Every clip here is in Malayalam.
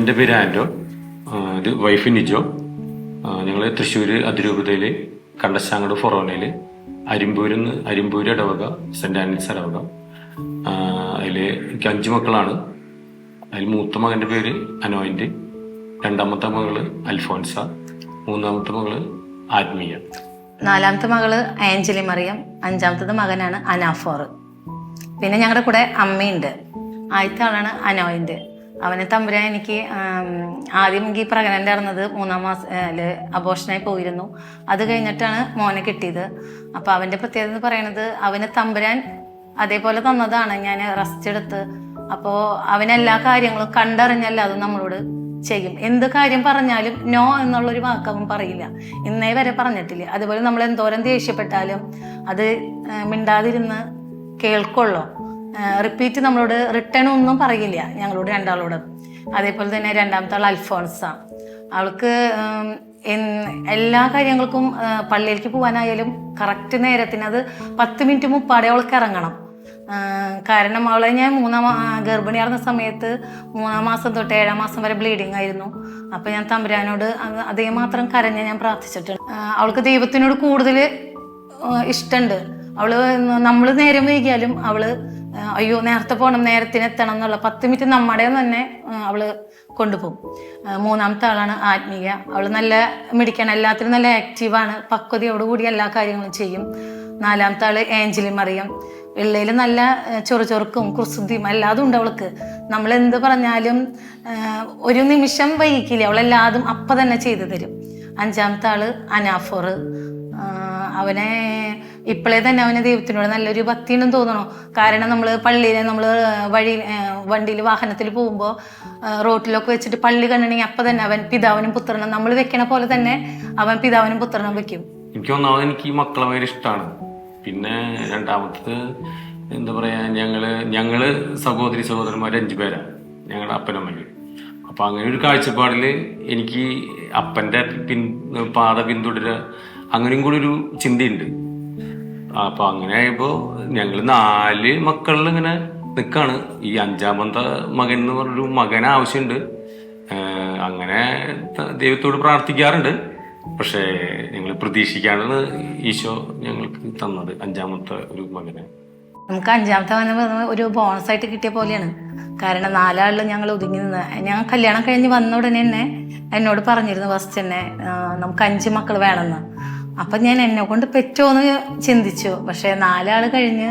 എന്റെ പേര് ആൻഡോ ഇത് വൈഫ് നിജോ. ഞങ്ങൾ തൃശ്ശൂർ അതിരൂപതയിൽ കണ്ടശാങ്കട് ഫൊറോനയിൽ അരിമ്പൂരിൽ നിന്ന് അരിമ്പൂര് ഇടവക സെന്റ് ആൻഡ്രീസ് ഇടവക അതിൽ എനിക്ക് അഞ്ച് മക്കളാണ്. അതിൽ മൂത്ത മകന്റെ പേര് അനോയിന്റ് രണ്ടാമത്തെ മകൾ അൽഫോൻസ മൂന്നാമത്തെ മകൾ ആത്മീയ. നാലാമത്തെ മകൾ ആഞ്ചലി മറിയം അഞ്ചാമത്തത് മകനാണ് അനാഫോർ. പിന്നെ ഞങ്ങളുടെ കൂടെ അമ്മയുണ്ട്. ആദ്യത്തെ ആളാണ് അനോയിന്റെ. അവനെ തമ്പുരാൻ എനിക്ക് ആദ്യം എനിക്ക് പ്രഗ്നന്റ് ആയിരുന്നത് മൂന്നാം മാസം അബോഷനായി പോയിരുന്നു. അത് കഴിഞ്ഞിട്ടാണ് മോനെ കിട്ടിയത്. അപ്പോൾ അവന്റെ പ്രത്യേകത എന്ന് പറയുന്നത് അവന് തമ്പുരാൻ അതേപോലെ തന്നതാണ്. ഞാൻ റെസ്റ്റ് എടുത്ത് അപ്പോൾ അവനെല്ലാ കാര്യങ്ങളും കണ്ടറിഞ്ഞല്ല അത് നമ്മളോട് ചെയ്യും. എന്ത് കാര്യം പറഞ്ഞാലും നോ എന്നുള്ളൊരു വാക്ക് അവൻ പറയില്ല. ഇന്നേ വരെ പറഞ്ഞിട്ടില്ല. അതുപോലെ നമ്മൾ എന്തോരം ദേഷ്യപ്പെട്ടാലും അത് മിണ്ടാതിരുന്ന് കേൾക്കുള്ളൂ. റിപ്പീറ്റ് നമ്മളോട് റിട്ടേൺ ഒന്നും പറയില്ല. ഞങ്ങളോട് രണ്ടാളോട്. അതേപോലെ തന്നെ രണ്ടാമത്തെ ആൾ അൽഫോൺസ. അവൾക്ക് എല്ലാ കാര്യങ്ങൾക്കും പള്ളിയിലേക്ക് പോകാനായാലും കറക്റ്റ് നേരത്തിന് അത് പത്ത് മിനിറ്റ് മുപ്പാടെ അവൾക്ക് ഇറങ്ങണം. കാരണം അവളെ ഞാൻ മൂന്നാം ഗർഭിണിയാർന്ന സമയത്ത് മൂന്നാം മാസം തൊട്ട് ഏഴാം മാസം വരെ ബ്ലീഡിങ് ആയിരുന്നു. അപ്പൊ ഞാൻ തമ്പുരാനോട് അത് മാത്രം കരഞ്ഞ ഞാൻ പ്രാർത്ഥിച്ചിട്ടുണ്ട്. അവൾക്ക് ദൈവത്തിനോട് കൂടുതൽ ഇഷ്ടമുണ്ട് അവൾ നമ്മൾ നേരം വൈകിയാലും അവൾ അയ്യോ നേരത്തെ പോകണം നേരത്തിന് എത്തണം എന്നുള്ള പത്ത് മിനിറ്റ് നമ്മുടെ തന്നെ അവൾ കൊണ്ടുപോകും. മൂന്നാമത്തെ ആളാണ് ആത്മീയ. അവൾ നല്ല മിടിക്കണം എല്ലാത്തിനും നല്ല ആക്റ്റീവാണ് പക്വതയോടുകൂടി എല്ലാ കാര്യങ്ങളും ചെയ്യും. നാലാമത്തെ ആൾ ഏഞ്ചലി മറിയം. വെള്ളയിൽ നല്ല ചൊറു ചൊറുചൊറുക്കും കുസൃതിയും എല്ലാതും ഉണ്ട് അവൾക്ക്. നമ്മൾ എന്ത് പറഞ്ഞാലും ഒരു നിമിഷം വൈകിക്കില്ല അവളെല്ലാതും അപ്പം തന്നെ ചെയ്തു തരും. അഞ്ചാമത്തെ ആൾ അനാഫോർ അവനെ ഇപ്പോഴേ തന്നെ അവന് ദൈവത്തിനോട് നല്ലൊരു ഭക്തി ഉണ്ടെന്ന് തോന്നണു. കാരണം നമ്മൾ പള്ളിയിൽ നമ്മൾ വഴി വണ്ടിയിൽ വാഹനത്തിൽ പോകുമ്പോൾ റോട്ടിലൊക്കെ വെച്ചിട്ട് പള്ളി കണ്ടിട്ടുണ്ടെങ്കിൽ അപ്പം തന്നെ അവൻ പിതാവിനും പുത്രനും നമ്മൾ വെക്കണ പോലെ തന്നെ അവൻ പിതാവിനും പുത്രനും വെക്കും. എനിക്ക് ഒന്നാമത് എനിക്ക് ഈ മക്കളെ ഭയങ്കര ഇഷ്ടമാണ് പിന്നെ രണ്ടാമത്തത് എന്താ പറയാ ഞങ്ങൾ ഞങ്ങൾ സഹോദരി സഹോദരന്മാർ അഞ്ചു പേരാണ് ഞങ്ങളുടെ അപ്പനമ്മയ്ക്ക് അപ്പൊ അങ്ങനെ ഒരു കാഴ്ചപ്പാടിൽ എനിക്ക് അപ്പന്റെ പിൻ പാത പിന്തുടരുക അങ്ങനെയും കൂടി ഒരു ചിന്തയുണ്ട്. അപ്പൊ അങ്ങനെ ആയപ്പോ ഞങ്ങൾ നാല് മക്കളിൽ ഇങ്ങനെ നിക്കാണ്. ഈ അഞ്ചാമത്തെ മകൻ എന്ന് പറഞ്ഞൊരു മകൻ ആവശ്യമുണ്ട് അങ്ങനെ ദൈവത്തോട് പ്രാർത്ഥിക്കാറുണ്ട്. പക്ഷേ ഞങ്ങൾ പ്രതീക്ഷിക്കാണ് ഈശോ ഞങ്ങൾക്ക് തന്നത് അഞ്ചാമത്തെ ഒരു മകനെ. നമുക്ക് അഞ്ചാമത്തെ പറഞ്ഞ ഒരു ബോണസ് ആയിട്ട് കിട്ടിയ പോലെയാണ്. കാരണം നാലാളിൽ ഞങ്ങൾ ഒതുങ്ങി നിന്ന്. ഞാൻ കല്യാണം കഴിഞ്ഞ് വന്ന ഉടനെ തന്നെ എന്നോട് പറഞ്ഞിരുന്നു ഫസ്റ്റ് തന്നെ നമുക്ക് അഞ്ച് മക്കൾ വേണമെന്ന്. അപ്പം ഞാൻ എന്നെ കൊണ്ട് പറ്റുമോന്ന് ചിന്തിച്ചു. പക്ഷെ നാലാൾ കഴിഞ്ഞ്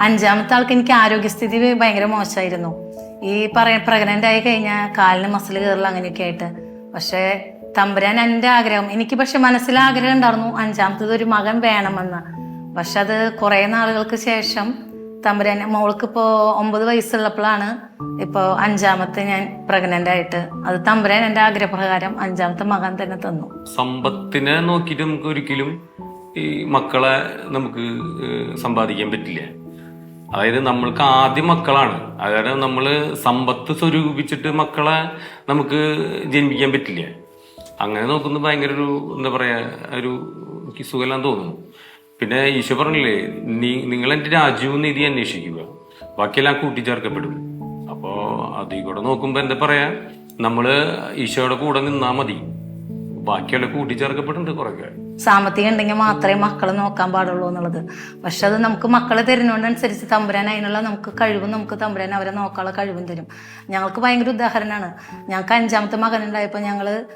അഞ്ചാമത്തെ ആൾക്ക് എനിക്ക് ആരോഗ്യസ്ഥിതി ഭയങ്കര മോശമായിരുന്നു ഈ പറയ പ്രഗ്നന്റ് ആയി കഴിഞ്ഞാൽ കാലിന് മസിൽ കയറില്ല അങ്ങനെയൊക്കെ ആയിട്ട്. പക്ഷേ തമ്പുരാൻ എന്റെ ആഗ്രഹം. എനിക്ക് പക്ഷെ മനസ്സിൽ ആഗ്രഹം ഉണ്ടായിരുന്നു അഞ്ചാമത്തത് ഒരു മകൻ വേണമെന്ന്. പക്ഷെ അത് കുറേ നാളുകൾക്ക് ശേഷം തമ്പുരാൻ മോൾക്കിപ്പോ ഒമ്പത് വയസ്സുള്ളപ്പോഴാണ് ഇപ്പോ അഞ്ചാമത്തെ ഞാൻ പ്രഗ്നന്റ് ആയിട്ട്. അത് തമ്പുരാൻ എന്റെ ആഗ്രഹപ്രകാരം അഞ്ചാമത്തെ മകൻ തന്നെ തന്നു. സമ്പത്തിനെ നോക്കിട്ട് നമുക്ക് ഒരിക്കലും ഈ മക്കളെ നമുക്ക് സമ്പാദിക്കാൻ പറ്റില്ല. അതായത് നമ്മൾക്ക് ആദ്യം മക്കളാണ്. അതായത് നമ്മൾ സമ്പത്ത് സ്വരൂപിച്ചിട്ട് മക്കളെ നമുക്ക് ജനിപ്പിക്കാൻ പറ്റില്ല. അങ്ങനെ നോക്കുന്നത് ഭയങ്കര ഒരു എന്താ പറയാ ഒരു എനിക്ക് സുഖമെല്ലാം തോന്നുന്നു. പിന്നെ ഈശോ പറഞ്ഞില്ലേ നീ നിങ്ങൾ എന്റെ രാജ്യവും നീതി അന്വേഷിക്കുക. ബാക്കിയെല്ലാം കൂട്ടിച്ചേർക്കപ്പെടും. അപ്പോ അതിൽ കൂടെ നോക്കുമ്പോൾ എന്താ പറയാ നമ്മൾ ഈശോയുടെ കൂടെ നിന്നാ മതി. ബാക്കിയുള്ള കൂട്ടിച്ചേർക്കപ്പെടുന്നുണ്ട് കുറേ സാമ്പത്തികം ഉണ്ടെങ്കിൽ മാത്രമേ മക്കളെ നോക്കാൻ പാടുള്ളൂ എന്നുള്ളത്. പക്ഷെ അത് നമുക്ക് മക്കളെ തരുന്നതുകൊണ്ടനുസരിച്ച് തമ്പുരാൻ അതിനുള്ള നമുക്ക് കഴിവും നമുക്ക് തമ്പുരാൻ അവരെ നോക്കാനുള്ള കഴിവും തരും. ഞങ്ങൾക്ക് ഭയങ്കര ഉദാഹരണമാണ്. ഞങ്ങൾക്ക് അഞ്ചാമത്തെ മകനുണ്ടായപ്പോൾ ഞങ്ങൾ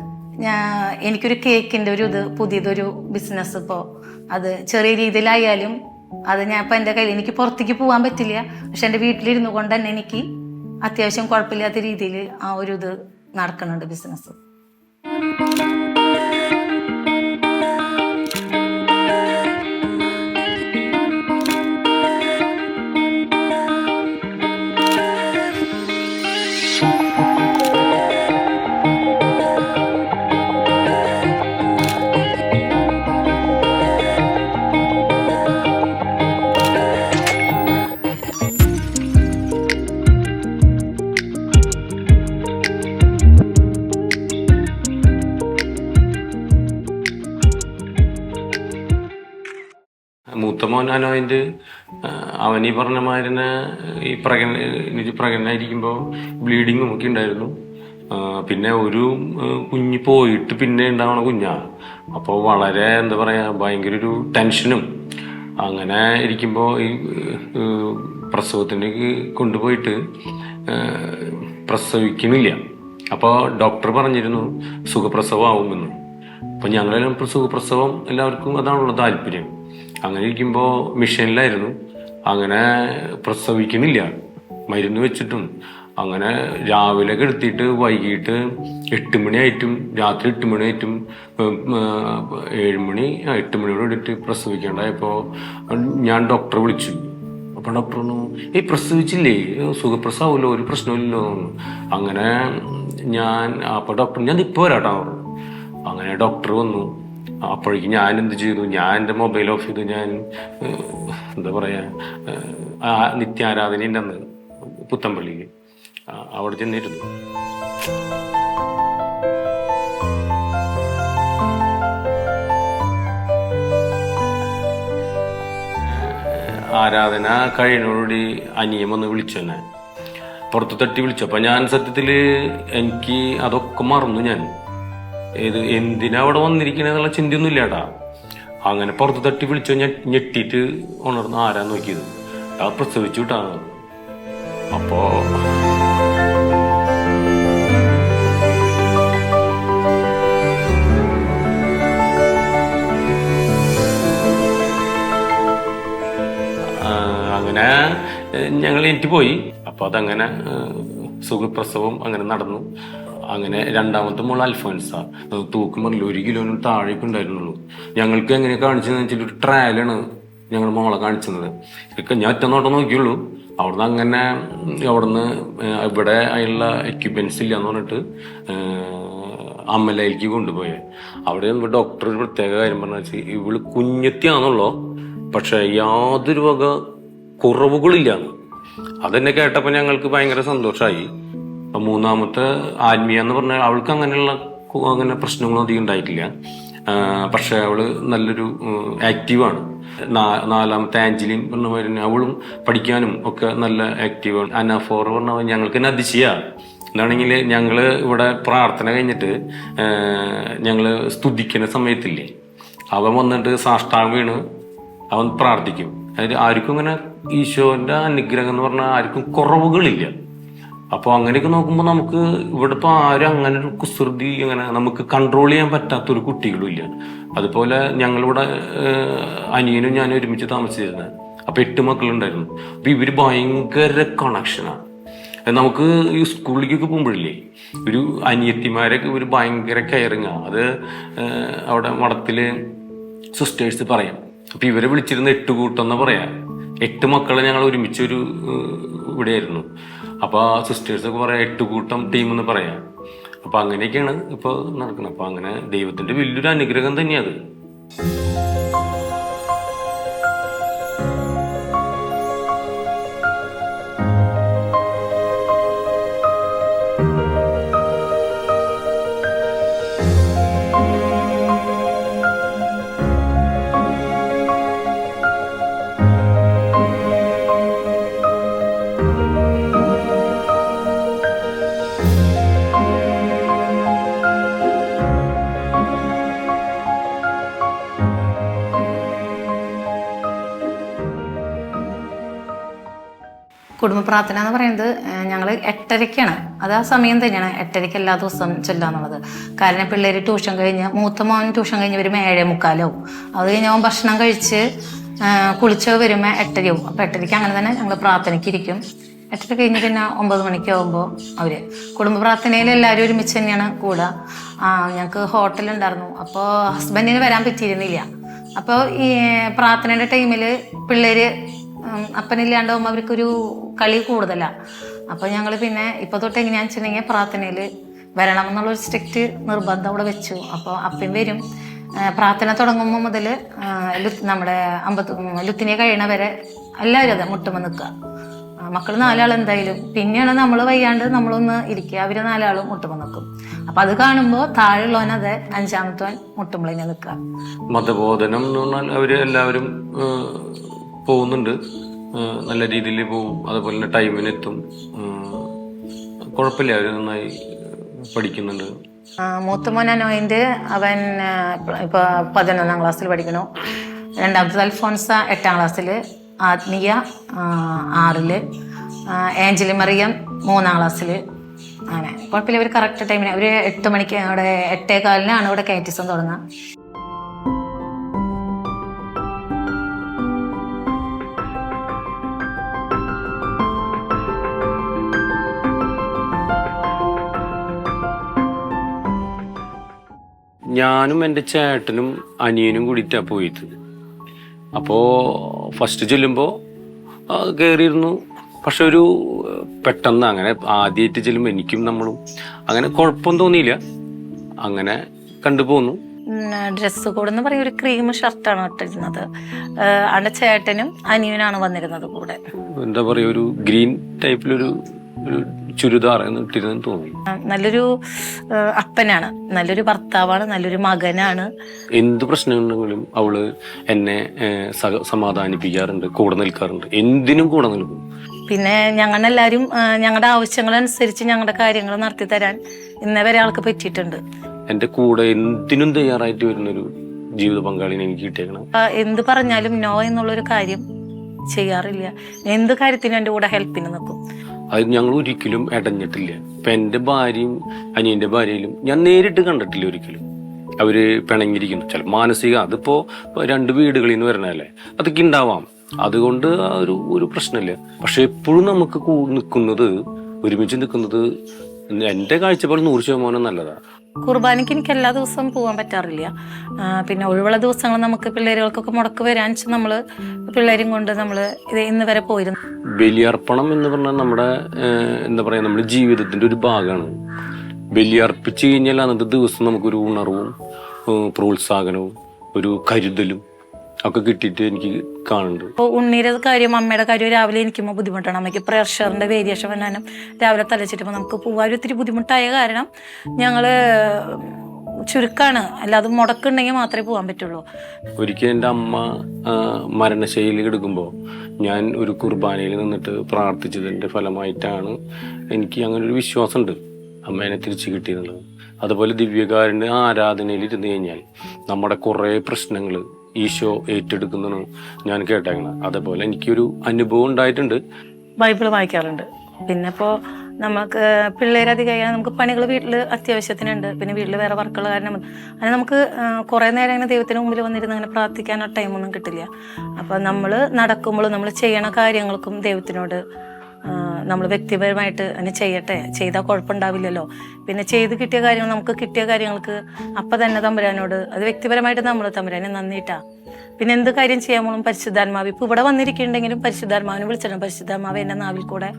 എനിക്കൊരു കേക്കിന്റെ ഒരു ഇത് പുതിയതൊരു ബിസിനസ് ഇപ്പോൾ അത് ചെറിയ രീതിയിലായാലും അത് ഞാൻ ഇപ്പം എന്റെ കയ്യിൽ എനിക്ക് പുറത്തേക്ക് പോകാൻ പറ്റില്ല. പക്ഷെ എന്റെ വീട്ടിലിരുന്നു കൊണ്ട് തന്നെ എനിക്ക് അത്യാവശ്യം കുഴപ്പമില്ലാത്ത രീതിയിൽ ആ ഒരു ഇത് നടക്കുന്നുണ്ട് ബിസിനസ് അവനി അനോയിന്റ് അവൻ ഈ പറഞ്ഞ മാതിരി തന്നെ ഈ പ്രഗ്നന്റ് ആയിരിക്കുമ്പോൾ ബ്ലീഡിങ്ങും ഒക്കെ ഉണ്ടായിരുന്നു. പിന്നെ ഒരു കുഞ്ഞ് പോയിട്ട് പിന്നെ ഉണ്ടാവണ കുഞ്ഞാണ് അപ്പോൾ വളരെ എന്താ പറയുക ഭയങ്കര ഒരു ടെൻഷനും. അങ്ങനെ ഇരിക്കുമ്പോൾ ഈ പ്രസവത്തിന് കൊണ്ടുപോയിട്ട് പ്രസവിക്കണില്ല. അപ്പോൾ ഡോക്ടർ പറഞ്ഞിരുന്നു സുഖപ്രസവമാവുമെന്ന്. അപ്പോൾ ഞങ്ങളെല്ലാം സുഖപ്രസവം എല്ലാവർക്കും അതാണുള്ള താല്പര്യം. അങ്ങനെ ഇരിക്കുമ്പോൾ മിഷനിലായിരുന്നു. അങ്ങനെ പ്രസവിക്കുന്നില്ല. മരുന്ന് വെച്ചിട്ടും. അങ്ങനെ രാവിലെ കിടത്തിയിട്ട് വൈകിട്ട് എട്ട് മണിയായിട്ടും രാത്രി എട്ട് മണിയായിട്ടും ഏഴുമണി എട്ട് മണിയോട് കൂടിയിട്ട് പ്രസവിക്കേണ്ടായപ്പോൾ ഞാൻ ഡോക്ടറെ വിളിച്ചു. അപ്പോൾ ഡോക്ടർ പറഞ്ഞു ഏയ് പ്രസവിച്ചില്ലേ? സുഖപ്രസവമല്ലോ ഒരു പ്രശ്നമില്ലല്ലോ അങ്ങനെ ഞാൻ അപ്പോൾ ഡോക്ടർ ഞാൻ ഇപ്പോൾ വരാട്ടാ. അങ്ങനെ ഡോക്ടർ വന്നു. അപ്പോഴേക്കും ഞാൻ എന്ത് ചെയ്തു? ഞാൻ എന്റെ മൊബൈൽ ഓഫ് ചെയ്തു. ഞാൻ എന്താ പറയുക ആ നിത്യാരാധനയുടെ അന്ന് പുത്തമ്പള്ളിയിൽ അവിടെ ചെന്നിരുന്നു. ആരാധന കഴിയുന്നതോടുകൂടി അനിയം ഒന്ന് വിളിച്ചു തന്നെ പുറത്ത് തട്ടി വിളിച്ചു. അപ്പം ഞാൻ സത്യത്തിൽ എനിക്ക് അതൊക്കെ മറന്നു ഞാൻ. ഏത് എന്തിനാ അവിടെ വന്നിരിക്കണെന്നുള്ള ചിന്തയൊന്നും ഇല്ലാട്ടാ അങ്ങനെ പുറത്ത് തട്ടി വിളിച്ചു ഞാൻ ഞെട്ടിയിട്ട് ഉണർന്ന് ആരാ നോക്കിയത്? ആ പ്രസവിച്ചു കിട്ടാണ് അപ്പോ അങ്ങനെ ഞങ്ങൾ എനിക്ക് പോയി. അപ്പൊ അതങ്ങനെ സുഖപ്രസവം അങ്ങനെ നടന്നു. അങ്ങനെ രണ്ടാമത്തെ മോൾ അൽഫോൻസ. ഏഹ്, തൂക്കം പറഞ്ഞില്ല ഒരു കിലോനും താഴേക്ക് ഉണ്ടായിരുന്നുള്ളൂ. ഞങ്ങൾക്ക് എങ്ങനെ കാണിച്ചതെന്ന് വെച്ചാൽ ഒരു ട്രയലാണ് ഞങ്ങൾ മോളെ കാണിച്ചത്. ഇതൊക്കെ ഞാൻ ഒറ്റ നോട്ടം നോക്കിയുള്ളൂ. അവിടുന്ന് അങ്ങനെ അവിടുന്ന് ഇവിടെ അതിനുള്ള എക്യുപ്മെന്റ്സ് ഇല്ല എന്ന് പറഞ്ഞിട്ട് അമ്മലയിലേക്ക് കൊണ്ടുപോയെ. അവിടെ ഡോക്ടർ ഒരു പ്രത്യേക കാര്യം പറഞ്ഞു വെച്ചാൽ ഇവൾ കുഞ്ഞത്തിയാണെന്നുള്ളോ പക്ഷെ യാതൊരു വക കുറവുകളില്ല അതെന്നെ കേട്ടപ്പോൾ ഞങ്ങൾക്ക് ഭയങ്കര സന്തോഷമായി അപ്പൊ മൂന്നാമത്തെ ആത്മീയ എന്ന് പറഞ്ഞാൽ അവൾക്ക് അങ്ങനെയുള്ള അങ്ങനെ പ്രശ്നങ്ങളൊന്നും അധികം ഉണ്ടായിട്ടില്ല. പക്ഷെ അവൾ നല്ലൊരു ആക്റ്റീവാണ് നാലാമത്തെ ആഞ്ചലിൻ പറഞ്ഞ മാതിരി അവളും പഠിക്കാനും ഒക്കെ നല്ല ആക്റ്റീവാണ് അനാഫോർ പറഞ്ഞ ഞങ്ങൾക്ക് തന്നെ അതിശയ. എന്താണെങ്കിൽ ഞങ്ങൾ ഇവിടെ പ്രാർത്ഥന കഴിഞ്ഞിട്ട് ഞങ്ങൾ സ്തുതിക്കുന്ന സമയത്തില്ലേ അവൻ വന്നിട്ട് സാഷ്ടാംഗം വീണ് അവൻ പ്രാർത്ഥിക്കും. അതായത് ആർക്കും ഇങ്ങനെ ഈശോന്റെ അനുഗ്രഹം എന്ന് പറഞ്ഞാൽ ആർക്കും കുറവുകളില്ല. അപ്പോൾ അങ്ങനെയൊക്കെ നോക്കുമ്പോൾ നമുക്ക് ഇവിടെ ഇപ്പോൾ ആരും അങ്ങനെ ഒരു കുസൃതി അങ്ങനെ നമുക്ക് കൺട്രോൾ ചെയ്യാൻ പറ്റാത്തൊരു കുട്ടികളും ഇല്ല. അതുപോലെ ഞങ്ങളിവിടെ അനിയനും ഞാനും ഒരുമിച്ച് താമസിച്ചിരുന്നത് അപ്പൊ എട്ട് മക്കളുണ്ടായിരുന്നു. അപ്പൊ ഇവർ ഭയങ്കര കണക്ഷനാണ് നമുക്ക് ഈ സ്കൂളിലേക്കൊക്കെ പോകുമ്പോഴില്ലേ ഒരു അനിയത്തിമാരൊക്കെ ഒരു ഭയങ്കര കെയറിങ്ങാ അത് അവിടെ മഠത്തിൽ സിസ്റ്റേഴ്സ് പറയാം. അപ്പൊ ഇവരെ വിളിച്ചിരുന്ന എട്ട് കൂട്ടം എന്ന് പറയാ. എട്ട് മക്കളെ ഞങ്ങൾ ഒരുമിച്ച് ഒരു ആയിരുന്നു ഇവിടെയായിരുന്നു. അപ്പൊ സിസ്റ്റേഴ്സ് ഒക്കെ പറയാം എട്ട് കൂട്ടം ടീം എന്ന് പറയാം. അപ്പൊ അങ്ങനെയൊക്കെയാണ് ഇപ്പൊ നടക്കുന്നത്. അപ്പൊ അങ്ങനെ ദൈവത്തിന്റെ വലിയൊരു അനുഗ്രഹം തന്നെയത് കുടുംബ പ്രാർത്ഥന എന്ന് പറയുന്നത് ഞങ്ങൾ എട്ടരയ്ക്കാണ്. അത് ആ സമയം തന്നെയാണ് എട്ടരയ്ക്ക് എല്ലാ ദിവസവും ചെല്ലാന്നുള്ളത്. കാരണം പിള്ളേർ ട്യൂഷൻ കഴിഞ്ഞ് മൂത്ത മോൻ ട്യൂഷൻ കഴിഞ്ഞ് വരുമ്പോൾ ഏഴേ മുക്കാലാവും. അത് കഴിഞ്ഞ് അവൻ ഭക്ഷണം കഴിച്ച് കുളിച്ച് വരുമ്പോൾ എട്ടരയാവും. അപ്പോൾ എട്ടരയ്ക്ക് അങ്ങനെ തന്നെ ഞങ്ങൾ പ്രാർത്ഥനയ്ക്കിരിക്കും എട്ടര കഴിഞ്ഞ് പിന്നെ ഒമ്പത് മണിക്കാവുമ്പോൾ അവർ കുടുംബ പ്രാർത്ഥനയിൽ എല്ലാവരും ഒരുമിച്ച് തന്നെയാണ് കൂടുക ഞങ്ങൾക്ക് ഹോട്ടലുണ്ടായിരുന്നു അപ്പോൾ ഹസ്ബൻഡിന് വരാൻ പറ്റിയിരുന്നില്ല. അപ്പോൾ ഈ പ്രാർത്ഥനയുടെ ടൈമിൽ പിള്ളേര് ഉം, അപ്പനില്ലാണ്ടാവുമ്പോൾ അവർക്കൊരു കളി കൂടുതലാണ് അപ്പോൾ ഞങ്ങൾ പിന്നെ ഇപ്പോൾ തൊട്ട് എങ്ങനെയാണെന്ന് വെച്ചിട്ടുണ്ടെങ്കിൽ പ്രാർത്ഥനയിൽ വരണം എന്നുള്ളൊരു സ്ട്രിക്റ്റ് നിർബന്ധം അവിടെ വെച്ചു. അപ്പോൾ അപ്പം വരും. പ്രാർത്ഥന തുടങ്ങുമ്പോൾ മുതൽ നമ്മുടെ അമ്പത്ത് ലുത്തിനെ കഴിയണ വരെ എല്ലാവരും അതെ മുട്ടുമ്പോൾ നിൽക്കുക മക്കൾ നാലാൾ എന്തായാലും. പിന്നെയാണ് നമ്മൾ വയ്യാണ്ട് നമ്മളൊന്ന് ഇരിക്കുക. അവർ നാലാളും മുട്ടുമ്പോൾ നിൽക്കും അപ്പം അത് കാണുമ്പോൾ താഴെയുള്ളവനത് അഞ്ചാമത്തവൻ മുട്ടുമ്പോൾ നിൽക്കുക മതബോധനം എന്ന് പറഞ്ഞാൽ അവർ എല്ലാവരും പോകുന്നുണ്ട്. നല്ല രീതിയിൽ പോകും. അതുപോലെ തന്നെ ടൈമിനെത്തും എത്തും. കുഴപ്പമില്ല. അവർ നന്നായി പഠിക്കുന്നുണ്ട്. മൂത്തമോൻ മൂത്ത അനോയിന്റെ അവൻ ഇപ്പോൾ പതിനൊന്നാം ക്ലാസ്സിൽ പഠിക്കണു രണ്ടാമത്തത് അൽഫോൻസ എട്ടാം ക്ലാസ്സിൽ. ആത്മീയ ആറിൽ ഏഞ്ചലി മറിയം മൂന്നാം ക്ലാസ്സിൽ അങ്ങനെ. കുഴപ്പമില്ല. ഇവർ കറക്റ്റ് ടൈമിന് ഒരു എട്ട് മണിക്ക് അവിടെ എട്ടേ കാലിനാണ് ഇവിടെ കയറ്റിസം തുടങ്ങുക. ഞാനും എന്റെ ചേട്ടനും അനിയനും കൂടിയിട്ടാണ് പോയത്. അപ്പോൾ ഫസ്റ്റ് ചെല്ലുമ്പോൾ കയറിയിരുന്നു പക്ഷെ ഒരു പെട്ടെന്ന് അങ്ങനെ ആദ്യമായിട്ട് ചെല്ലുമ്പോൾ എനിക്കും നമ്മളും അങ്ങനെ കുഴപ്പം തോന്നിയില്ല. അങ്ങനെ കണ്ടുപോന്നു ഡ്രസ് കോഡ് എന്ന് പറയും ഒരു ക്രീം ഷർട്ടാണ് ഇട്ടിരുന്നത്. അവന്റെ ചേട്ടനും അനിയനാണ് വന്നിരുന്നത് കൂടെ. എന്താ പറയുക ഒരു ഗ്രീൻ ടൈപ്പിലൊരു ഒരു ചുരിദാർ എന്ന് ഇട്ടിരുന്നെന്ന് തോന്നി. നല്ലൊരു അപ്പനാണ്. നല്ലൊരു ഭർത്താവാണ് നല്ലൊരു മകനാണ്. എന്ത് പ്രശ്നമുണ്ടെങ്കിലും അവൾ എന്നെ സമാധാനിപ്പിക്കാറുണ്ട് കൂടെ നിൽക്കാറുണ്ട്. എന്തിനും കൂടെ നിൽക്കും. പിന്നെ ഞങ്ങളെല്ലാവരും ഞങ്ങളുടെ ആവശ്യങ്ങളനുസരിച്ച് ഞങ്ങളുടെ കാര്യങ്ങൾ നടത്തി തരാൻ ഇന്നേ വരെ ആൾക്ക് പറ്റിയിട്ടുണ്ട്. എന്റെ കൂടെ എന്തിനും തയ്യാറായിട്ട് വരുന്നൊരു ജീവിത പങ്കാളിനെ എനിക്ക് കിട്ടിയേക്കണം. എന്ത് പറഞ്ഞാലും നോ എന്നുള്ളൊരു കാര്യം ചെയ്യാറില്ല. എന്ത് കാര്യത്തിനും എന്റെ കൂടെ ഹെൽപ്പിന് നിൽക്കും. അത് ഞങ്ങൾ ഒരിക്കലും ഇടഞ്ഞിട്ടില്ല ഇപ്പൊ എന്റെ ഭാര്യയും അനിയന്റെ ഭാര്യയിലും ഞാൻ നേരിട്ട് കണ്ടിട്ടില്ല ഒരിക്കലും. അവർ പിണങ്ങിയിരിക്കുന്നു. ചില മാനസിക അതിപ്പോ രണ്ട് വീടുകളിൽ നിന്ന് വരണല്ലേ അതൊക്കെ ഉണ്ടാവാം. അതുകൊണ്ട് ഒരു ഒരു പ്രശ്നമില്ല. പക്ഷെ എപ്പോഴും നമുക്ക് നിൽക്കുന്നത് ഒരുമിച്ച് നിൽക്കുന്നത് എന്റെ കാഴ്ചപ്പാട് നൂറ് ശതമാനം നല്ലതാണ് കുർബാനയ്ക്ക് എനിക്ക് എല്ലാ ദിവസവും പോകാൻ പറ്റാറില്ല. പിന്നെ ഒഴിവുള്ള ദിവസങ്ങൾ നമുക്ക് പിള്ളേരുകൾക്കൊക്കെ മുടക്ക് വരാൻ നമ്മൾ പിള്ളേരും കൊണ്ട് നമ്മൾ ഇത് ഇന്ന് വരെ പോയിരുന്നു. ബലിയർപ്പണം എന്ന് പറഞ്ഞാൽ നമ്മുടെ എന്താ പറയാ നമ്മുടെ ജീവിതത്തിന്റെ ഒരു ഭാഗമാണ് ബലിയർപ്പിച്ച് കഴിഞ്ഞാൽ അന്നത്തെ ദിവസം നമുക്കൊരു ഉണർവും പ്രോത്സാഹനവും ഒരു കരുതലും ഒക്കെ കിട്ടിയിട്ട് എനിക്ക് കാണുന്നുണ്ട്. അപ്പോൾ ഉണ്ണീരത് കാര്യം അമ്മയുടെ കാര്യം രാവിലെ എനിക്കുമ്പോൾ ബുദ്ധിമുട്ടാണ്. അമ്മയ്ക്ക് പ്രഷറിന്റെ വേരിയേഷൻ വന്നാലും രാവിലെ തലച്ചിട്ടുമ്പോൾ നമുക്ക് പോകാൻ ഒരു ഒത്തിരി ബുദ്ധിമുട്ടായ കാരണം ഞങ്ങൾ ചുരുക്കാണ്. അല്ലാതെ മുടക്കുണ്ടെങ്കിൽ മാത്രമേ പോകാൻ പറ്റുള്ളൂ. ഒരിക്കൽ എന്റെ അമ്മ മരണശൈലി എടുക്കുമ്പോൾ ഞാൻ ഒരു കുർബാനയിൽ നിന്നിട്ട് പ്രാർത്ഥിച്ചതിന്റെ ഫലമായിട്ടാണ് എനിക്ക് അങ്ങനെ ഒരു വിശ്വാസമുണ്ട് അമ്മേനെ തിരിച്ചു കിട്ടിയെന്നുള്ളത് അതുപോലെ ദിവ്യകാരന്റെ ആരാധനയിൽ ഇരുന്ന് കഴിഞ്ഞാൽ നമ്മുടെ കുറേ പ്രശ്നങ്ങൾ ഈശോ ഏറ്റെടുക്കുന്നതാണ് ഞാൻ കേട്ടേക്കണം അതേപോലെ എനിക്കൊരു അനുഭവം ഉണ്ടായിട്ടുണ്ട്. ബൈബിൾ വായിക്കാറുണ്ട്. പിന്നെ ഇപ്പോൾ നമുക്ക് പിള്ളേരധികം കഴിഞ്ഞാൽ നമുക്ക് പണികൾ വീട്ടിൽ അത്യാവശ്യത്തിനുണ്ട്. പിന്നെ വീട്ടിൽ വേറെ വർക്കുകൾ കാരണം അങ്ങനെ നമുക്ക് കുറേ നേരം അങ്ങനെ ദൈവത്തിന് മുമ്പിൽ വന്നിരുന്ന് അങ്ങനെ പ്രാർത്ഥിക്കാൻ ടൈമൊന്നും കിട്ടില്ല. അപ്പോൾ നമ്മൾ നടക്കുമ്പോൾ നമ്മൾ ചെയ്യണ കാര്യങ്ങൾക്കും ദൈവത്തിനോട് നമ്മൾ വ്യക്തിപരമായിട്ട് അതിന് ചെയ്യട്ടെ. ചെയ്താൽ കുഴപ്പമുണ്ടാവില്ലല്ലോ പിന്നെ ചെയ്ത് കിട്ടിയ കാര്യങ്ങൾ നമുക്ക് കിട്ടിയ കാര്യങ്ങൾക്ക് അപ്പം തന്നെ തമ്പുരാനോട് അത് വ്യക്തിപരമായിട്ട് നമ്മൾ തമ്പുരാനെ നന്ദിയിട്ടാ പിന്നെ എന്ത് കാര്യം ചെയ്യാൻ പോലും പരിശുദ്ധാത്മാവ്? ഇപ്പം ഇവിടെ വന്നിരിക്കുന്നുണ്ടെങ്കിലും പരിശുദ്ധാത്മാവിനെ വിളിച്ചിട്ടുണ്ട് പരിശുദ്ധാത്മാവ് എന്റെ നാവിൽ കൂടെ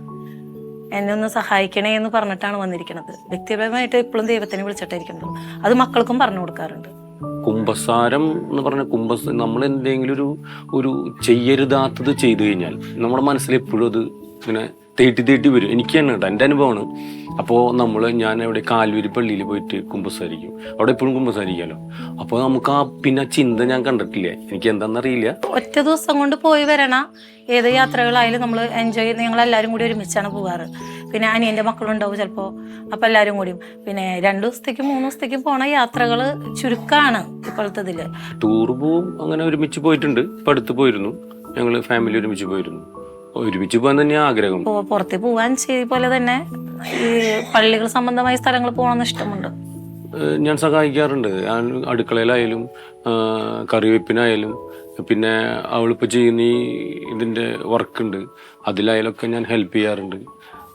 എന്നെ ഒന്ന് സഹായിക്കണേ എന്ന് പറഞ്ഞിട്ടാണ് വന്നിരിക്കുന്നത്. വ്യക്തിപരമായിട്ട് ഇപ്പോഴും ദൈവത്തിനെ വിളിച്ചിട്ടായിരിക്കുന്നത് അത് മക്കൾക്കും പറഞ്ഞു കൊടുക്കാറുണ്ട്. കുംഭസാരം എന്ന് പറഞ്ഞ കുംഭസ നമ്മൾ എന്തെങ്കിലും ഒരു ഒരു ചെയ്യരുതാത്തത് ചെയ്തു കഴിഞ്ഞാൽ നമ്മുടെ മനസ്സിൽ എപ്പോഴും അത് ഇങ്ങനെ തേട്ടി തേട്ടി വരും. എനിക്ക് തന്നെ കേട്ടോ എന്റെ അനുഭവമാണ്. അപ്പോൾ നമ്മൾ ഞാൻ അവിടെ കാൽവരി പള്ളിയിൽ പോയിട്ട് കുമ്പസാരിക്കും. അവിടെ എപ്പോഴും കുമ്പസാരിക്കാമല്ലോ അപ്പോൾ നമുക്ക് ആ പിന്നെ ചിന്ത ഞാൻ കണ്ടിട്ടില്ല? എനിക്ക് എന്താണെന്നറിയില്ല ഒറ്റ ദിവസം കൊണ്ട് പോയി വരണ ഏത് യാത്രകളായാലും നമ്മൾ എൻജോയ് ചെയ്യുന്ന ഞങ്ങൾ എല്ലാവരും കൂടി ഒരുമിച്ചാണ് പോകാറ് പിന്നെ അനിയന്റെ മക്കളുണ്ടാവും ചിലപ്പോൾ അപ്പോൾ എല്ലാവരും കൂടിയും. പിന്നെ രണ്ട് ദിവസത്തേക്കും മൂന്ന് ദിവസത്തേക്കും പോണ യാത്രകൾ ചുരുക്കമാണ് ഇപ്പോഴത്തെ ഇതിൽ ടൂർ പോവും അങ്ങനെ ഒരുമിച്ച് പോയിട്ടുണ്ട്. ഇപ്പം അടുത്ത് പോയിരുന്നു. ഞങ്ങൾ ഫാമിലി ഒരുമിച്ച് പോയിരുന്നു. ഒരുമിച്ച് പോകാൻ തന്നെയാ ആഗ്രഹം. പുറത്ത് പോകാൻ ചെയ്ത പോലെ തന്നെ ഈ പള്ളികൾ സംബന്ധമായ സ്ഥലങ്ങൾ പോകണമെന്ന് ഇഷ്ടമുണ്ട്. ഞാൻ സഹായിക്കാറുണ്ട്. ഞാൻ അടുക്കളയിലായാലും കറിവെപ്പിനായാലും പിന്നെ അവളിപ്പോൾ ചെയ്യുന്ന ഈ ഇതിന്റെ വർക്കുണ്ട്. അതിലായാലൊക്കെ ഞാൻ ഹെൽപ്പ് ചെയ്യാറുണ്ട്.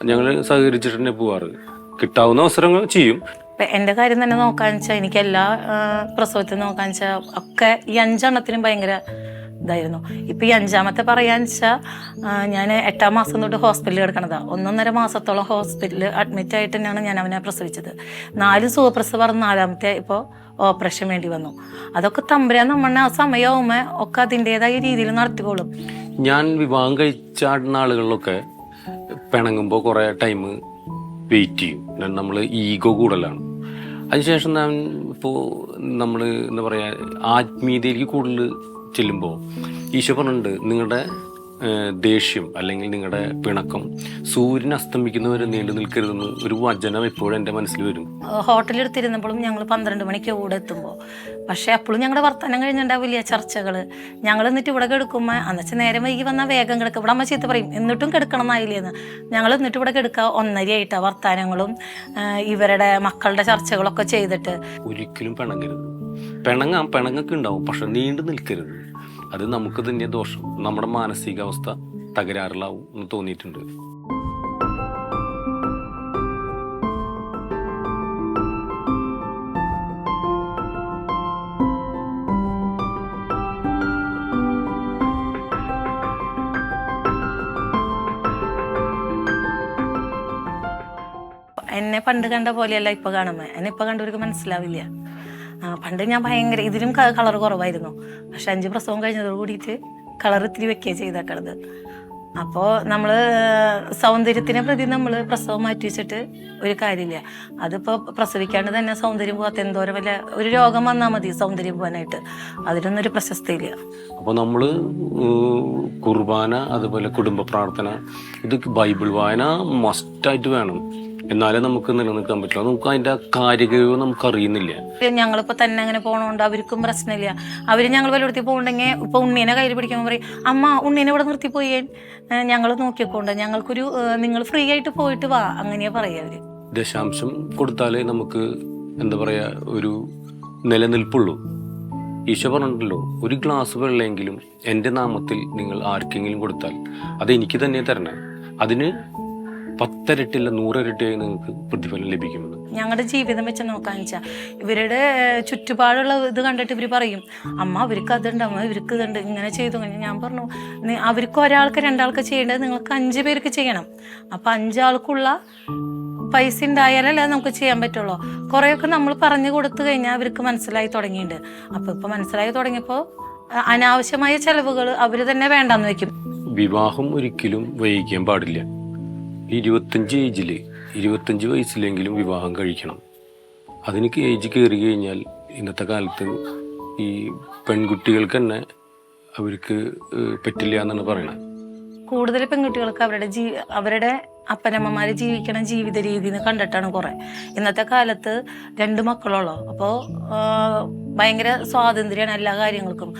ഞങ്ങൾ സഹകരിച്ചിട്ട് തന്നെ പോവാറ്. കിട്ടാവുന്ന അവസരങ്ങൾ ചെയ്യും. എന്റെ എന്റെ കാര്യം തന്നെ നോക്കാന്ന് വെച്ചാൽ എനിക്ക് എല്ലാ പ്രസവത്തിനും നോക്കാന്ന് വെച്ചാൽ ഒക്കെ ഈ അഞ്ചെണ്ണത്തിനും ഭയങ്കര ഇതായിരുന്നു. ഇപ്പൊ ഈ അഞ്ചാമത്തെ പറയാന്ന് വെച്ചാൽ ഞാൻ എട്ടാം മാസം തൊട്ട് ഹോസ്പിറ്റലിൽ കിടക്കണതാ. ഒന്നൊന്നര മാസത്തോളം ഹോസ്പിറ്റലിൽ അഡ്മിറ്റ് ആയിട്ട് തന്നെയാണ് ഞാൻ അവനെ പ്രസവിച്ചത്. നാല് സുഖപ്രസവം നാലാമത്തെ ഇപ്പോൾ ഓപ്പറേഷൻ വേണ്ടി വന്നു. അതൊക്കെ തമ്പുരാൻ നമ്മളെ ആ സമയമാകുമ്പോൾ ഒക്കെ അതിന്റെതായ രീതിയിൽ നടത്തിക്കോളും. ഞാൻ വിവാഹം കഴിച്ച ആളുകളിലൊക്കെ പിണങ്ങുമ്പോൾ കുറേ ടൈം വെയിറ്റ് ചെയ്യും. നമ്മൾ ഈഗോ കൂടുതലാണ് അതിനുശേഷം ഞാൻ ഇപ്പോൾ നമ്മൾ എന്താ പറയുക ആത്മീയതയിലേക്ക് കൂടുതൽ ചെല്ലുമ്പോൾ ഈശോ പറഞ്ഞിട്ടുണ്ട് നിങ്ങളുടെ ദേഷ്യം അല്ലെങ്കിൽ നിങ്ങളുടെ പിണക്കം സൂര്യൻ അസ്തമിക്കുന്നവരെ നീണ്ടു നിൽക്കരുതെന്ന് ഒരു വചനം എപ്പോഴും എന്റെ മനസ്സിൽ വരും. ഹോട്ടലിൽ ഹോട്ടലെടുത്തിരുന്നപ്പോഴും ഞങ്ങൾ പന്ത്രണ്ട് മണിക്ക് കൂടെ എത്തുമ്പോൾ. പക്ഷേ അപ്പോഴും ഞങ്ങളുടെ വർത്തമാനം കഴിഞ്ഞിട്ടുണ്ടാവില്ല ചർച്ചകൾ. ഞങ്ങൾ എന്നിട്ട് ഇവിടെ കിടക്കുമ്പോൾ അന്നച്ച നേരം വൈകി വന്നാൽ വേഗം കിടക്കും. ഇവിടെ അമ്മ ചീത്ത പറയും എന്നിട്ടും കെടുക്കണം എന്നായില്ലേന്ന് ഞങ്ങൾ എന്നിട്ട് ഇവിടെ കിടക്കുക ഒന്നരയായിട്ടാണ് വർത്തമാനങ്ങളും ഇവരുടെ മക്കളുടെ ചർച്ചകളൊക്കെ ചെയ്തിട്ട്. ഒരിക്കലും പിണങ്ങരുത്. പിണങ്ങാം പിണങ്ങൊക്കെ ഉണ്ടാവും പക്ഷെ നീണ്ടു നിൽക്കരുത്. അത് നമുക്ക് തന്നെ ദോഷം നമ്മുടെ മാനസികാവസ്ഥ തകരാറിലാവും എന്ന് തോന്നിയിട്ടുണ്ട്. എന്നെ പണ്ട് കണ്ട പോലെയല്ല ഇപ്പൊ കാണുമ്പോ എന്നെ ഇപ്പൊ കണ്ടവർക്ക് മനസ്സിലാവില്ല. പണ്ട് ഞാൻ ഭയങ്കര ഇതിലും കളർ കുറവായിരുന്നു. പക്ഷെ അഞ്ച് പ്രസവം കഴിഞ്ഞതോട് കൂടിയിട്ട് കളർ ഇത്തിരി വെക്കുക ചെയ്തേക്കണത്. അപ്പോൾ നമ്മൾ സൗന്ദര്യത്തിനെ പ്രതി നമ്മൾ പ്രസവം മാറ്റി വെച്ചിട്ട് ഒരു കാര്യമില്ല. അതിപ്പോൾ പ്രസവിക്കാണ്ട് തന്നെ സൗന്ദര്യം പോകാത്ത എന്തോരം വല്ല ഒരു രോഗം വന്നാൽ മതി സൗന്ദര്യം പോകാനായിട്ട്. അതിനൊന്നും ഒരു പ്രശസ്തിയില്ല. അപ്പോൾ നമ്മൾ കുർബാന അതുപോലെ കുടുംബ പ്രാർത്ഥന ഇത് ബൈബിൾ വായന മസ്റ്റായിട്ട് വേണം. എന്നാലേ നമുക്ക് നിലനിൽക്കാൻ പറ്റുള്ളൂ. നമുക്ക് അതിന്റെ കാര്യകയോ നമുക്ക് അറിയുന്നില്ല ഞങ്ങളിപ്പോ തന്നെ അങ്ങനെ പോണോണ്ട് അവർക്കും പ്രശ്നമില്ല. അവർ ഞങ്ങൾ വല്ലയിടത്തിൽ പോകണ്ടെങ്കിൽ ഇപ്പൊ ഉണ്ണീനെ കയ്യിൽ പിടിക്കുമ്പോൾ പറയും അമ്മ ഉണ്ണീനെ ഇവിടെ നിർത്തി പോയി. ഞങ്ങൾ നോക്കിക്കൊണ്ട് ഞങ്ങൾക്കൊരു നിങ്ങൾ ഫ്രീ ആയിട്ട് പോയിട്ട് വാ അങ്ങനെയാ പറയാ അവർ. ദശാംശം കൊടുത്താലേ നമുക്ക് എന്താ പറയാ ഒരു നിലനിൽപ്പുള്ളൂ. ഈശോ പറഞ്ഞിട്ടുണ്ടല്ലോ ഒരു ഗ്ലാസ് വെള്ളമെങ്കിലും എന്റെ നാമത്തിൽ നിങ്ങൾ ആർക്കെങ്കിലും കൊടുത്താൽ അത് എനിക്ക് തന്നെ തരണം. അതിന് പത്തരട്ടില്ല നൂറരട്ടിയായി നിങ്ങൾക്ക് പ്രതിഫലം ലഭിക്കുമെന്ന്. ഞങ്ങളുടെ ജീവിതം വെച്ച് നോക്കാന്ന് വെച്ചാൽ ഇവരുടെ ചുറ്റുപാടുള്ള ഇത് കണ്ടിട്ട് ഇവർ പറയും അമ്മ അവർക്ക് അതുണ്ട് അമ്മ ഇവർക്ക് ഇതുണ്ട് ഇങ്ങനെ ചെയ്തു. ഞാൻ പറഞ്ഞു "നി- അവർക്ക് ഒരാൾക്ക് രണ്ടാൾക്ക് ചെയ്യേണ്ടത് നിങ്ങൾക്ക് അഞ്ച് പേർക്ക് ചെയ്യണം. അപ്പം അഞ്ചാൾക്കുള്ള പൈസ ഉണ്ടായാലല്ലേ നമുക്ക് ചെയ്യാൻ പറ്റുള്ളൂ. കുറേയൊക്കെ നമ്മൾ പറഞ്ഞു കൊടുത്തു കഴിഞ്ഞാൽ അവർക്ക് മനസ്സിലായി തുടങ്ങിയിട്ടുണ്ട് അപ്പോൾ ഇപ്പോൾ മനസ്സിലായി തുടങ്ങിയപ്പോൾ അനാവശ്യമായ ചെലവുകൾ അവർ തന്നെ വേണ്ടെന്ന് വെക്കും. വിവാഹം ഒരിക്കലും വൈകിക്കാൻ പാടില്ല. ഇരുപത്തഞ്ച് ഏജിൽ ഇരുപത്തഞ്ച് വയസ്സിലെങ്കിലും വിവാഹം കഴിക്കണം. അതിന് ഏജ് കയറി കഴിഞ്ഞാൽ ഇന്നത്തെ കാലത്ത് ഈ പെൺകുട്ടികൾക്ക് തന്നെ അവർക്ക് പറ്റില്ല എന്നാണ് പറയണത് കൂടുതൽ പെൺകുട്ടികൾക്ക് അവരുടെ ജീ അവരുടെ അപ്പനമ്മമാര് ജീവിക്കണ ജീവിത രീതി എന്ന് കണ്ടിട്ടാണ് കുറെ. ഇന്നത്തെ കാലത്ത് രണ്ട് മക്കളുള്ളൂ. അപ്പോൾ ഭയങ്കര സ്വാതന്ത്ര്യമാണ് എല്ലാ കാര്യങ്ങൾക്കും.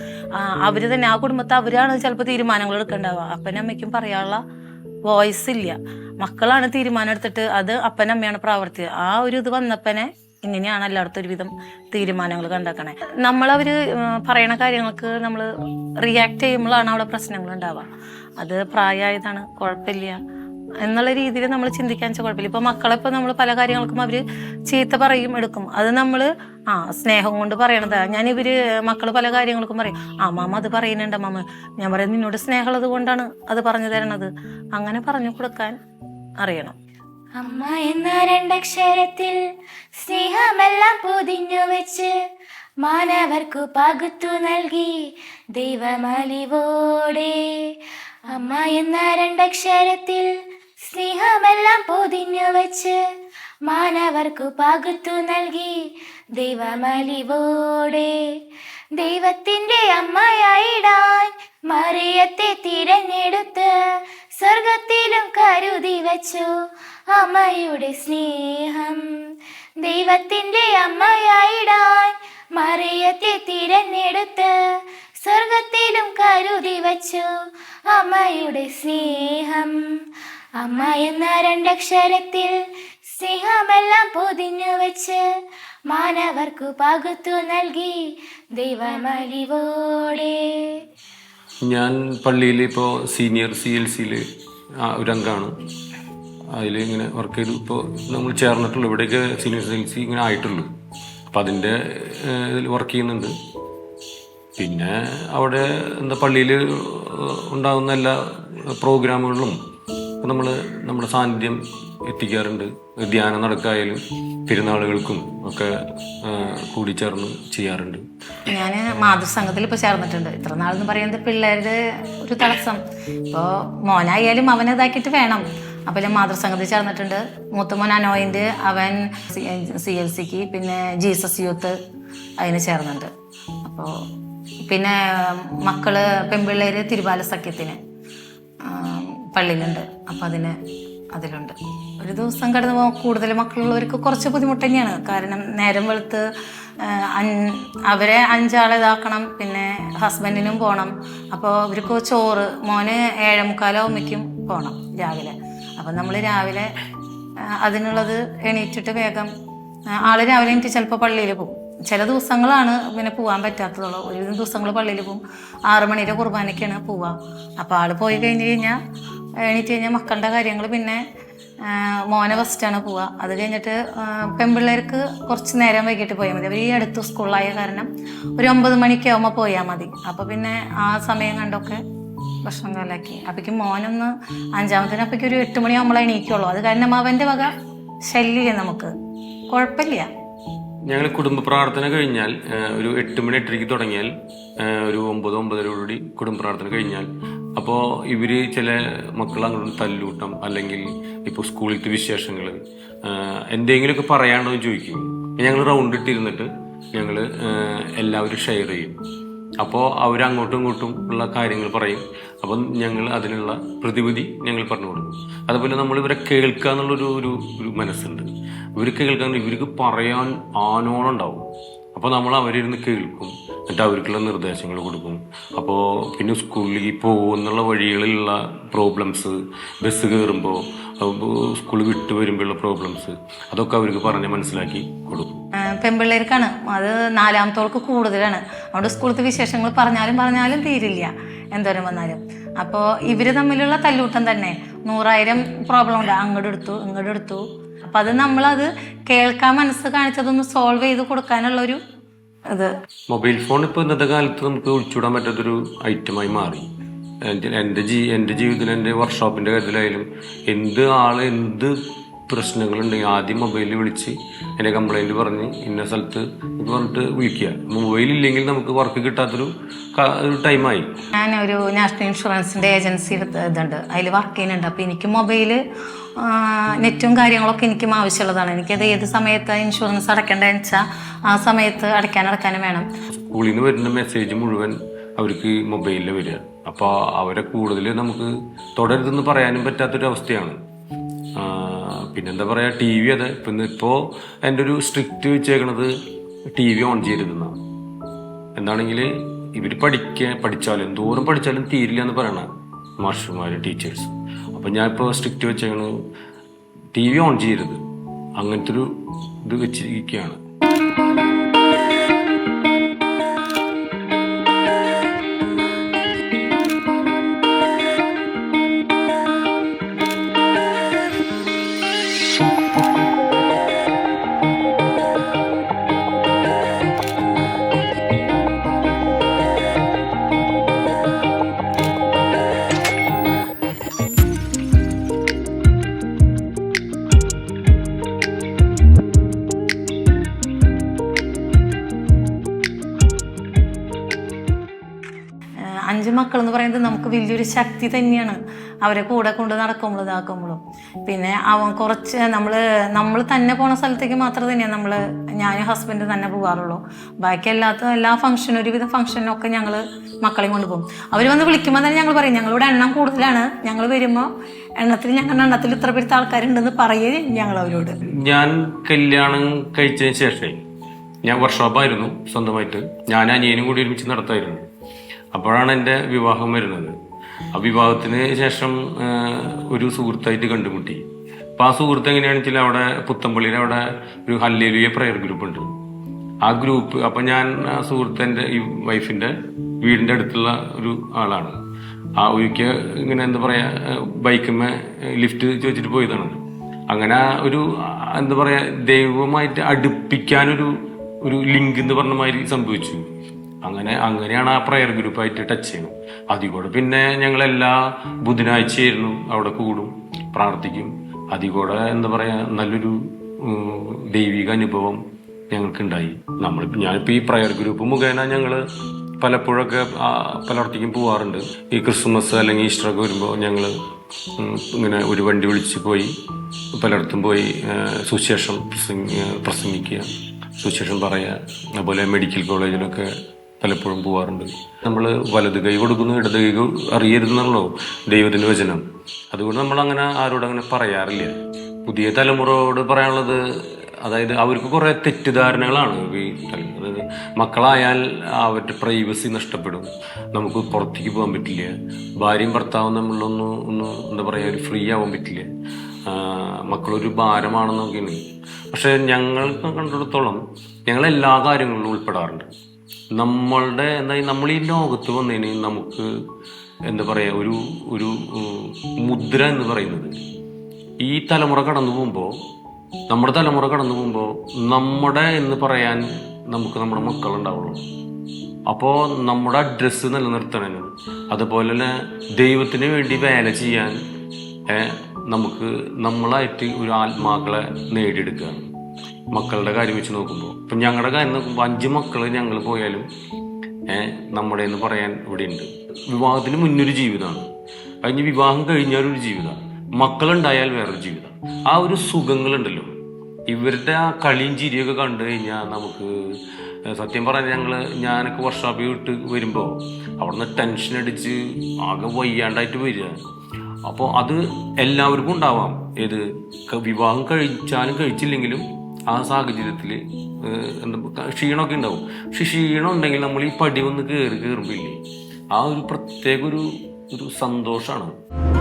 അവർ തന്നെ ആ കുടുംബത്തെ അവരാണ് ചിലപ്പോൾ തീരുമാനങ്ങൾ എടുക്കേണ്ടാവുക അപ്പനമ്മയ്ക്കും പറയാനുള്ള വോയിസ് ഇല്ല മക്കളാണ് തീരുമാനം എടുത്തിട്ട് അത് അപ്പനമ്മയാണ് പ്രാവർത്തി ആ ഒരു ഇത് വന്നപ്പനെ ഇങ്ങനെയാണ് എല്ലായിടത്തും ഒരുവിധം തീരുമാനങ്ങൾ കണ്ടാക്കണേ നമ്മളവർ പറയണ കാര്യങ്ങൾക്ക് നമ്മൾ റിയാക്ട് ചെയ്യുമ്പോഴാണ് അവിടെ പ്രശ്നങ്ങൾ ഉണ്ടാവുക. അത് പ്രായമായതാണ് കുഴപ്പമില്ല. എന്നുള്ള രീതിയിൽ നമ്മൾ ചിന്തിക്കാൻ വെച്ചാൽ കുഴപ്പമില്ല. ഇപ്പൊ മക്കളെ ഇപ്പൊ നമ്മൾ പല കാര്യങ്ങൾക്കും അവർ ചീത്ത പറയും എടുക്കും. അത് നമ്മൾ ആ സ്നേഹം കൊണ്ട് പറയണതാ. ഞാൻ ഇവർ മക്കൾ പല കാര്യങ്ങൾക്കും പറയും. ആ മാമ അത് പറയുന്നുണ്ട് മാമ. ഞാൻ പറയുന്നത് നിന്നോട് സ്നേഹമുള്ളത് കൊണ്ടാണ് അത് പറഞ്ഞു തരണത്. അങ്ങനെ പറഞ്ഞു കൊടുക്കാൻ അറിയണം. അമ്മ എന്ന രണ്ടക്ഷരത്തിൽ സ്നേഹമെല്ലാം പൊതിഞ്ഞു വെച്ച് മാനവർക്കു പകുത്തു നൽകി ദൈവമലിവോടെ. അമ്മ എന്ന രണ്ടക്ഷരത്തിൽ സ്നേഹമെല്ലാം പൊതിഞ്ഞു വെച്ച് മാനവർക്കു പകുത്തു നൽകി ദൈവമലിവോടെ. ദൈവത്തിന്റെ അമ്മയായിടാൻ മറിയത്തെ തിരഞ്ഞെടുത്ത് സ്വർഗത്തിലും കരുതി വച്ചു അമ്മയുടെ സ്നേഹം. ദൈവത്തിന്റെ അമ്മയായിടാൻ മറിയത്തെ തിരഞ്ഞെടുത്ത് സ്വർഗത്തിലും കരുതി വച്ചു അമ്മയുടെ സ്നേഹം. അമ്മ എന്ന രണ്ടക്ഷരത്തിൽ സ്നേഹമെല്ലാം പൊതിഞ്ഞു വെച്ച് മാനവർക്കു പകുത്തു നൽകി ദൈവമലിവോടെ. ഞാൻ പള്ളിയിൽ ഇപ്പോൾ സീനിയർ സി എൽ സിയിൽ ഒരു അംഗമാണ് അതിൽ ഇങ്ങനെ വർക്ക് ചെയ്തു. ഇപ്പോൾ നമ്മൾ ചേർന്നിട്ടുള്ളൂ. ഇവിടെയൊക്കെ സീനിയർ സി എൽ സി ഇങ്ങനെ ആയിട്ടുള്ളൂ. അപ്പം അതിന്റെ ഇതിൽ വർക്ക് ചെയ്യുന്നുണ്ട്. പിന്നെ അവിടെ എന്താ പള്ളിയിൽ ഉണ്ടാകുന്ന എല്ലാ പ്രോഗ്രാമുകളിലും നമ്മൾ നമ്മുടെ സാന്നിധ്യം എത്തിക്കാറുണ്ട്. ധ്യാനം നടക്കായാലും പെരുന്നാളുകൾക്കും ഒക്കെ കൂടി കൂടിച്ചേർന്ന് ചെയ്യാറുണ്ട്. ഞാൻ മാതൃസംഘത്തിൽ ഇപ്പോൾ ചേർന്നിട്ടുണ്ട്. ഇത്ര നാളെന്ന് പറയുന്നത് പിള്ളേരുടെ ഒരു തടസ്സം. ഇപ്പോൾ മോനായാലും അവനെ ഇതാക്കിയിട്ട് വേണം. അപ്പോൾ ഞാൻ മാതൃസംഘത്തിൽ ചേർന്നിട്ടുണ്ട്. മൂത്തമോൻ മോൻ അനോയിന്റെ അവൻ സി എൽ സിക്ക് പിന്നെ ജീസസ് യൂത്ത് അതിന് ചേർന്നുണ്ട് അപ്പോൾ പിന്നെ മക്കൾ പെൺപിള്ളേര് തിരുവാല സഖ്യത്തിന് പള്ളിയിലുണ്ട്. അപ്പം അതിന് അതിലുണ്ട്. ഒരു ദിവസം കടന്നു പോകാൻ കൂടുതൽ മക്കളുള്ളവർക്ക് കുറച്ച് ബുദ്ധിമുട്ട് തന്നെയാണ്. കാരണം നേരം വെളുത്ത് അവരെ അഞ്ചാളെ ഇതാക്കണം പിന്നെ ഹസ്ബൻഡിനും പോകണം അപ്പോൾ അവർക്ക് ചോറ് മോന് ഏഴേ അമ്മയ്ക്കും പോകണം രാവിലെ. അപ്പം നമ്മൾ രാവിലെ അതിനുള്ളത് എണീറ്റിട്ട് വേഗം ആൾ രാവിലെ എനിക്ക് ചിലപ്പോൾ പള്ളിയിൽ പോകും. ചില ദിവസങ്ങളാണ് പിന്നെ പോകാൻ പറ്റാത്തതുള്ളൂ. ഒരു ദിവസങ്ങൾ പള്ളിയിൽ പോകും. ആറ് മണിയുടെ കുർബാനയ്ക്കാണ് പോവുക അപ്പോൾ ആൾ പോയി കഴിഞ്ഞ് കഴിഞ്ഞാൽ എണീറ്റ് കഴിഞ്ഞാൽ മക്കളുടെ കാര്യങ്ങൾ പിന്നെ മോനെ ഫസ്റ്റാണ് പോവുക അത് കഴിഞ്ഞിട്ട് പെൺപിള്ളേർക്ക് കുറച്ച് നേരം വൈകിട്ട് പോയാൽ മതി. അവർ ഈ അടുത്ത് സ്കൂളായ കാരണം ഒരു ഒമ്പത് മണിക്ക് ആകുമ്പോൾ പോയാൽ മതി. അപ്പോൾ പിന്നെ ആ സമയം കണ്ടൊക്കെ ഭക്ഷണം കാലാക്കി അപ്പോഴേക്കും മോനൊന്ന് അഞ്ചാമത്തിന് അപ്പോഴേക്കും ഒരു എട്ട് മണിയാകുമ്പോൾ എണീക്കുള്ളൂ. അത് കാരണം അവന്റെ വക ശല്യമില്ല നമുക്ക്. കുഴപ്പമില്ല. ഞങ്ങൾ കുടുംബ പ്രാർത്ഥന കഴിഞ്ഞാൽ ഒരു എട്ട് മണി എട്ടരയ്ക്ക് തുടങ്ങിയാൽ ഒരു ഒമ്പത് ഒമ്പതരോടുകൂടി കുടുംബ പ്രാർത്ഥന കഴിഞ്ഞാൽ അപ്പോൾ ഇവർ ചില മക്കൾ തല്ലൂട്ടം അല്ലെങ്കിൽ ഇപ്പോൾ സ്കൂളിലത്തെ വിശേഷങ്ങൾ എന്തെങ്കിലുമൊക്കെ പറയാണ്ടോ എന്ന് ചോദിക്കും. ഞങ്ങൾ റൗണ്ട് ഇട്ടിരുന്നിട്ട് ഞങ്ങൾ എല്ലാവരും ഷെയർ ചെയ്യും. അപ്പോൾ അവരങ്ങോട്ടും ഇങ്ങോട്ടും ഉള്ള കാര്യങ്ങൾ പറയും. അപ്പം ഞങ്ങൾ അതിനുള്ള പ്രതിവിധി ഞങ്ങൾ പറഞ്ഞു കൊടുക്കും. അതുപോലെ നമ്മൾ ഇവരെ കേൾക്കുക എന്നുള്ളൊരു ഒരു ഒരു മനസ്സുണ്ട്. ഇവർ കേൾക്കാൻ ഇവർക്ക് പറയാൻ ആനോളം ഉണ്ടാവും. അപ്പോൾ നമ്മൾ അവരിരുന്ന് കേൾക്കും. എന്നിട്ട് അവർക്കുള്ള നിർദ്ദേശങ്ങൾ കൊടുക്കും. അപ്പോൾ പിന്നെ സ്കൂളിലേക്ക് പോകുന്നുള്ള വഴികളിലുള്ള പ്രോബ്ലംസ് ബസ് കയറുമ്പോൾ സ്കൂൾ വിട്ട് വരുമ്പോഴുള്ള പ്രോബ്ലംസ് അതൊക്കെ അവർക്ക് പറഞ്ഞ് മനസ്സിലാക്കി കൊടുക്കും. പെൺപിള്ളേർക്കാണ്. അത് നാലാമത്തോൾക്ക് കൂടുതലാണ്. അവിടെ സ്കൂളത്തെ വിശേഷങ്ങൾ പറഞ്ഞാലും പറഞ്ഞാലും തീരില്ല. എന്തോരം വന്നാലും. അപ്പോൾ ഇവർ തമ്മിലുള്ള തല്ലൂട്ടം തന്നെ. നൂറായിരം പ്രോബ്ലം ഉണ്ട്. അങ്ങോട്ട് എടുത്തു ഇങ്ങോട്ട് എടുത്തു. അപ്പം അത് നമ്മളത് കേൾക്കാൻ മനസ്സ് കാണിച്ചതൊന്ന് സോൾവ് ചെയ്ത് കൊടുക്കാനുള്ളൊരു മൊബൈൽ ഫോൺ ഇപ്പോൾ ഇന്നത്തെ കാലത്ത് നമുക്ക് ഒഴിച്ചുവിടാൻ പറ്റാത്തൊരു ഐറ്റമായി മാറി. എന്റെ എന്റെ ജീ എന്റെ ജീവിതത്തിൽ എന്റെ വർക്ക്ഷോപ്പിന്റെ കാര്യത്തിലായാലും എന്ത് ആൾ എന്ത് പ്രശ്നങ്ങളുണ്ടെങ്കിൽ ആദ്യം മൊബൈലിൽ വിളിച്ച് എന്റെ കംപ്ലൈന്റ് പറഞ്ഞ് ഇന്ന സ്ഥലത്ത് പറഞ്ഞിട്ട് വിളിക്കുക. മൊബൈൽ ഇല്ലെങ്കിൽ നമുക്ക് വർക്ക് കിട്ടാത്തൊരു ഒരു ടൈമായി ഞാൻ ഒരു നാഷണൽ ഇൻഷുറൻസിന്റെ ഏജൻസി ഇതുണ്ട്. അതിൽ വർക്ക് ചെയ്യുന്നുണ്ട്. അപ്പോൾ എനിക്ക് മൊബൈൽ നെറ്റും കാര്യങ്ങളൊക്കെ എനിക്കും ആവശ്യമുള്ളതാണ്. എനിക്കത് ഏത് സമയത്ത് ഇൻഷുറൻസ് അടയ്ക്കേണ്ടതെന്ന് വെച്ചാൽ ആ സമയത്ത് അടയ്ക്കാൻ അടയ്ക്കാനും വേണം. സ്കൂളിൽ നിന്ന് വരുന്ന മെസ്സേജ് മുഴുവൻ അവർക്ക് മൊബൈലിൽ വരിക. അപ്പോൾ അവരെ കൂടുതൽ നമുക്ക് തുടരുതെന്ന് പറയാനും പറ്റാത്തൊരവസ്ഥയാണ്. പിന്നെന്താ പറയുക ടി വി അതെ. പിന്നെ ഇപ്പോൾ എന്റെ ഒരു സ്ട്രിക്റ്റ് വെച്ചേക്കണത് ടി വി ഓൺ ചെയ്തിരുന്നതാണ് എന്താണെങ്കിൽ ഇവർ പഠിക്കുക പഠിച്ചാലും എന്തോരം പഠിച്ചാലും തീരില്ല എന്ന് പറയണ മാഷർമാർ ടീച്ചേഴ്സ് അപ്പം ഞാൻ ഇപ്പോൾ സ്ട്രിക്റ്റ് വെച്ചാണ് ടി വി ഓൺ ചെയ്യരുത്. അങ്ങനത്തെ ഒരു ഇത് വെച്ചിരിക്കുകയാണ്. നമുക്ക് വലിയൊരു ശക്തി തന്നെയാണ്. അവരെ കൂടെ കൊണ്ട് നടക്കുമ്പോഴും ഇതാക്കുമ്പോഴും. പിന്നെ അവൻ കുറച്ച് നമ്മൾ നമ്മൾ തന്നെ പോണ സ്ഥലത്തേക്ക് മാത്രം തന്നെയാണ് നമ്മൾ ഞാനും ഹസ്ബൻഡ് തന്നെ പോകാറുള്ളൂ ബാക്കി എല്ലാത്ത എല്ലാ ഫംഗ്ഷനും ഒരുവിധ ഫംഗ്ഷനൊക്കെ ഞങ്ങൾ മക്കളെയും കൊണ്ട് പോകും. അവർ വന്ന് വിളിക്കുമ്പോൾ തന്നെ ഞങ്ങൾ പറയും ഞങ്ങളിവിടെ എണ്ണം കൂടുതലാണ്. ഞങ്ങൾ വരുമ്പോൾ എണ്ണത്തിൽ ഞങ്ങളുടെ എണ്ണത്തിൽ ഇത്ര പേരുത്ത ആൾക്കാരുണ്ടെന്ന് പറയുക ഞങ്ങൾ അവരോട്. ഞാൻ കല്യാണം കഴിച്ചതിന് ശേഷമേ ഞാൻ വർക്ക്ഷോപ്പായിരുന്നു സ്വന്തമായിട്ട്. ഞാൻ അനിയനും കൂടി ഒരുമിച്ച് നടത്തായിരുന്നു. അപ്പോഴാണ് എന്റെ വിവാഹം വരുന്നത്. ആ വിവാഹത്തിന് ശേഷം ഒരു സുഹൃത്തായിട്ട് കണ്ടുമുട്ടി. അപ്പം ആ സുഹൃത്ത് എങ്ങനെയാണെന്ന് വെച്ചാൽ അവിടെ പുത്തമ്പള്ളിയിൽ അവിടെ ഒരു ഹല്ലേലിയ പ്രയർ ഗ്രൂപ്പ് ഉണ്ട്. ആ ഗ്രൂപ്പ് അപ്പം ഞാൻ ആ സുഹൃത്തിന്റെ ഈ വൈഫിന്റെ വീടിന്റെ അടുത്തുള്ള ഒരു ആളാണ്. ആ ഒരിക്കൽ ഇങ്ങനെ എന്താ പറയുക ബൈക്കുമ്മേ ലിഫ്റ്റ് ചോദിച്ചിട്ട് പോയതാണ്. അങ്ങനെ ഒരു എന്താ പറയുക ദൈവമായിട്ട് അടുപ്പിക്കാനൊരു ഒരു ലിങ്ക് എന്ന് പറഞ്ഞ മാതിരി സംഭവിച്ചു. അങ്ങനെ അങ്ങനെയാണ് ആ പ്രയർ ഗ്രൂപ്പായിട്ട് ടച്ച് ചെയ്യുന്നത്. അതിൽ കൂടെ പിന്നെ ഞങ്ങൾ എല്ലാ ബുധനാഴ്ചയായിരുന്നു അവിടെ കൂടും പ്രാർത്ഥിക്കും. അതിൽ കൂടെ എന്താ പറയാ നല്ലൊരു ദൈവിക അനുഭവം ഞങ്ങൾക്കുണ്ടായി. നമ്മൾ ഞാനിപ്പോൾ ഈ പ്രയർ ഗ്രൂപ്പ് മുഖേന ഞങ്ങൾ പലപ്പോഴൊക്കെ പലയിടത്തേക്കും പോവാറുണ്ട്. ഈ ക്രിസ്മസ് അല്ലെങ്കിൽ ഈസ്റ്റർ ഒക്കെ വരുമ്പോൾ ഞങ്ങൾ ഇങ്ങനെ ഒരു വണ്ടി വിളിച്ച് പോയി പലയിടത്തും പോയി സുശേഷം പ്രസംഗി പ്രസംഗിക്കുക സുശേഷം പറയുക. അതുപോലെ മെഡിക്കൽ കോളേജിലൊക്കെ പലപ്പോഴും പോവാറുണ്ട്. നമ്മൾ വലത് കൈ കൊടുക്കുന്നു ഇടത് കൈ അറിയരുതെന്നുള്ളൂ ദൈവത്തിന്റെ വചനം. അതുകൊണ്ട് നമ്മൾ അങ്ങനെ ആരോടും അങ്ങനെ പറയാറില്ല. പുതിയ തലമുറയോട് പറയാനുള്ളത് അതായത് അവർക്ക് കുറേ തെറ്റിദ്ധാരണകളാണ് അതായത് മക്കളായാൽ അവരുടെ പ്രൈവസി നഷ്ടപ്പെടും. നമുക്ക് പുറത്തേക്ക് പോകാൻ പറ്റില്ല. ഭാര്യയും ഭർത്താവും തമ്മിലൊന്ന് ഒന്ന് എന്താ പറയുക ഒരു ഫ്രീ ആവാൻ പറ്റില്ല. മക്കളൊരു ഭാരമാണെന്നൊക്കെയാണ് പക്ഷേ ഞങ്ങൾക്ക് കണ്ടിടത്തോളം ഞങ്ങൾ എല്ലാ കാര്യങ്ങളിലും ഉൾപ്പെടാറുണ്ട്. നമ്മളുടെ എന്താ നമ്മൾ ഈ ലോകത്ത് വന്നതിന് നമുക്ക് എന്താ പറയുക ഒരു ഒരു മുദ്ര എന്ന് പറയുന്നത്. ഈ തലമുറ കടന്നു പോകുമ്പോൾ നമ്മുടെ തലമുറ കടന്നു പോകുമ്പോൾ നമ്മുടെ എന്ന് പറയാൻ നമുക്ക് നമ്മുടെ മക്കളുണ്ടാവുള്ളൂ. അപ്പോൾ നമ്മുടെ അഡ്രസ്സ് നിലനിർത്തണനും അതുപോലെ തന്നെ ദൈവത്തിന് വേണ്ടി വേല ചെയ്യാൻ നമുക്ക് നമ്മളായിട്ട് ഒരു ആത്മാക്കളെ നേടിയെടുക്കുകയാണ് മക്കളുടെ കാര്യം വെച്ച് നോക്കുമ്പോൾ ഇപ്പം ഞങ്ങളുടെ കാര്യം നോക്കുമ്പോൾ അഞ്ച് മക്കൾ ഞങ്ങൾ പോയാലും നമ്മുടെ എന്ന് പറയാൻ ഇവിടെ ഉണ്ട് വിവാഹത്തിന് മുന്നൊരു ജീവിതമാണ് കഴിഞ്ഞ് വിവാഹം കഴിഞ്ഞാൽ ഒരു ജീവിതമാണ് മക്കളുണ്ടായാൽ വേറൊരു ജീവിതം ആ ഒരു സുഖങ്ങളുണ്ടല്ലോ. ഇവരുടെ ആ കളിയും ചിരിയൊക്കെ കണ്ടു കഴിഞ്ഞാൽ നമുക്ക് സത്യം പറഞ്ഞാൽ ഞങ്ങൾ ഞാനൊക്കെ വർഷാപ്പ് വിട്ട് വരുമ്പോൾ അവിടുന്ന് ടെൻഷൻ അടിച്ച് ആകെ വയ്യാണ്ടായിട്ട് വരിക. അപ്പോൾ അത് എല്ലാവർക്കും ഉണ്ടാവാം. ഏത് വിവാഹം കഴിച്ചാലും കഴിച്ചില്ലെങ്കിലും ആ സാഹചര്യത്തിൽ ക്ഷീണമൊക്കെ ഉണ്ടാവും. പക്ഷെ ക്ഷീണം ഉണ്ടെങ്കിൽ നമ്മൾ ഈ പടി വന്ന് കയറി കയറുമ്പില്ലേ ആ ഒരു പ്രത്യേക ഒരു ഒരു സന്തോഷമാണ്